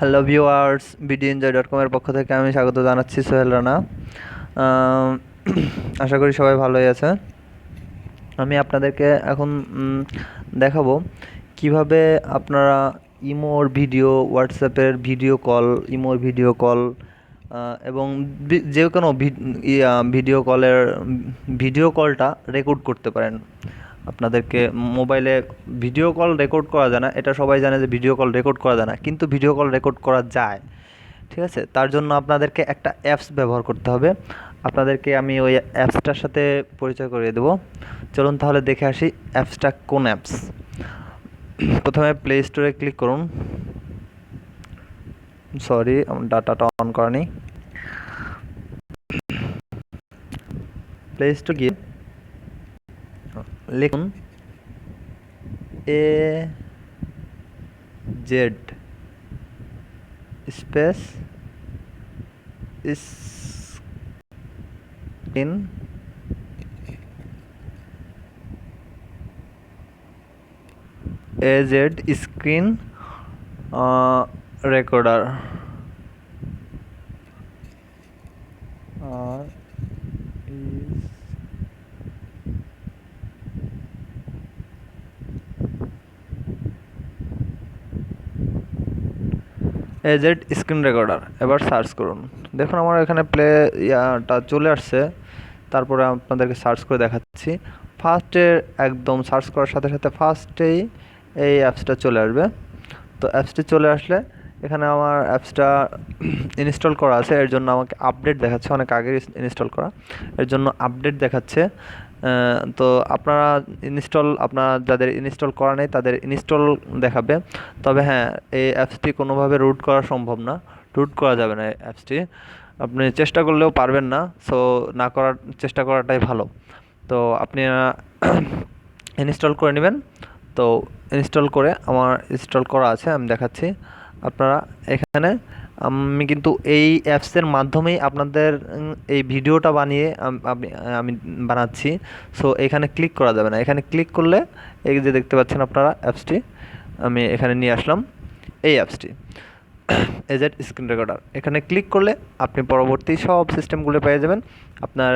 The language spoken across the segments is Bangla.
Hello viewers BD enjoy dot কমের পক্ষ থেকে আমি স্বাগত জানাচ্ছি সোহেল রানা। আশা করি সবাই ভালোই আছে আমি আপনাদেরকে এখন দেখাবো কীভাবে আপনারা ইমোর ভিডিও হোয়াটসঅ্যাপের ভিডিও কল, ইমোর ভিডিও কল এবং যে কোনো ভিডিও কলের, ভিডিও কলটা রেকর্ড করতে পারেন। আপনাদেরকে মোবাইলে ভিডিও কল রেকর্ড করা যায় না। এটা সবাই জানে যে ভিডিও কল রেকর্ড করা যায় না। কিন্তু ভিডিও কল রেকর্ড করা যায়। ঠিক আছে? তার জন্য আপনাদেরকে একটা অ্যাপস ব্যবহার করতে হবে। আপনাদেরকে আমি ওই অ্যাপসটার সাথে পরিচয় করিয়ে দেবো। চলুন তাহলে দেখে আসি অ্যাপসটা কোন অ্যাপস। প্রথমে প্লে স্টোরে ক্লিক করুন। সরি ডাটাটা অন করা নেই প্লে স্টোর গিয়ে লিখুন A Z space screen A Z screen recorder A Z screen recorder, এবার সার্চ করুন। দেখুন, আমার এখানে প্লে, ইয়াটা চলে আসছে। তারপরে আপনাদেরকে সার্চ করে দেখাচ্ছি। ফার্স্টে একদম সার্চ করার সাথে সাথে ফার্স্টেই এই অ্যাপসটা চলে আসবে। তো অ্যাপসটি চলে আসলে এখানে আমার অ্যাপসটা ইনস্টল করা আছে। এর জন্য আমাকে আপডেট দেখাচ্ছে। অনেক আগে ইনস্টল করা। এর জন্য আপডেট দেখাচ্ছে। তো আপনারা ইনস্টল আপনারা যাদের ইনস্টল করা নেই, তাদের ইনস্টল দেখাবে। তবে হ্যাঁ এই অ্যাপসটি কোনোভাবে রুট করা সম্ভব না। রুট করা যাবে না এই অ্যাপসটি আপনি চেষ্টা করলেও পারবেন না। সো না করার, চেষ্টা করাটাই ভালো। তো আপনি ইনস্টল করে নেবেন। তো ইনস্টল করে, আমার ইনস্টল করা আছে, আমি দেখাচ্ছি। আপনারা এখানে, আমি কিন্তু এই অ্যাপসের মাধ্যমেই আপনাদের এই ভিডিওটা বানিয়ে আম- আমি বানাচ্ছি। সো এখানে ক্লিক করা যাবে না। এখানে ক্লিক করলে, এই যে দেখতে পাচ্ছেন আপনারা অ্যাপসটি আমি এখানে নিয়ে আসলাম এই অ্যাপসটি এজেড স্ক্রিন রেকর্ডার এখানে ক্লিক করলে আপনি পরবর্তী সব সিস্টেমগুলো পেয়ে যাবেন। আপনার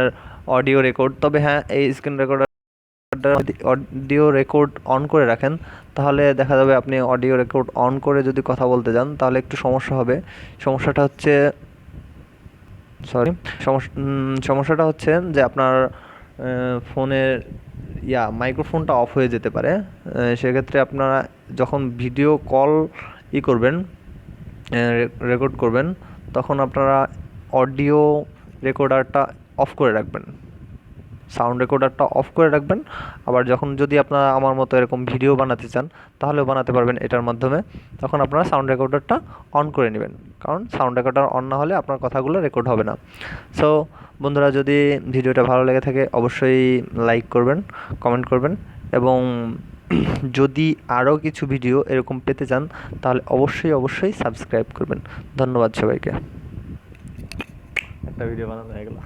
অডিও রেকর্ড তবে হ্যাঁ এই screen recorder audio record on করে রাখেন, তাহলে দেখা যাবে আপনি অডিও রেকর্ড অন করে যদি কথা বলতে যান, তাহলে একটু সমস্যা হবে। সমস্যাটা হচ্ছে, সরি সমস্যাটা হচ্ছে যে আপনার ফোনের, ইয়া, মাইক্রোফোনটা অফ হয়ে যেতে পারে। সেক্ষেত্রে আপনারা যখন ভিডিও কল ই করবেন রেকর্ড করবেন, তখন আপনারা অডিও রেকর্ডারটা অফ করে রাখবেন। সাউন্ড রেকর্ডারটা অফ করে রাখবেন। আবার যখন যদি আপনারা আমার মতো এরকম ভিডিও বানাতে চান, তাহলেও বানাতে পারবেন এটার মাধ্যমে। তখন আপনারা সাউন্ড রেকর্ডারটা অন করে নেবেন। কারণ সাউন্ড রেকর্ডার অন না হলে আপনার কথাগুলো রেকর্ড হবে না। সো বন্ধুরা, যদি ভিডিওটা ভালো লেগে থাকে, অবশ্যই লাইক করবেন, কমেন্ট করবেন। এবং যদি আরও কিছু ভিডিও এরকম পেতে চান, তাহলে অবশ্যই অবশ্যই সাবস্ক্রাইব করবেন। ধন্যবাদ সবাইকে। একটা ভিডিও বানানো হয়ে গেল।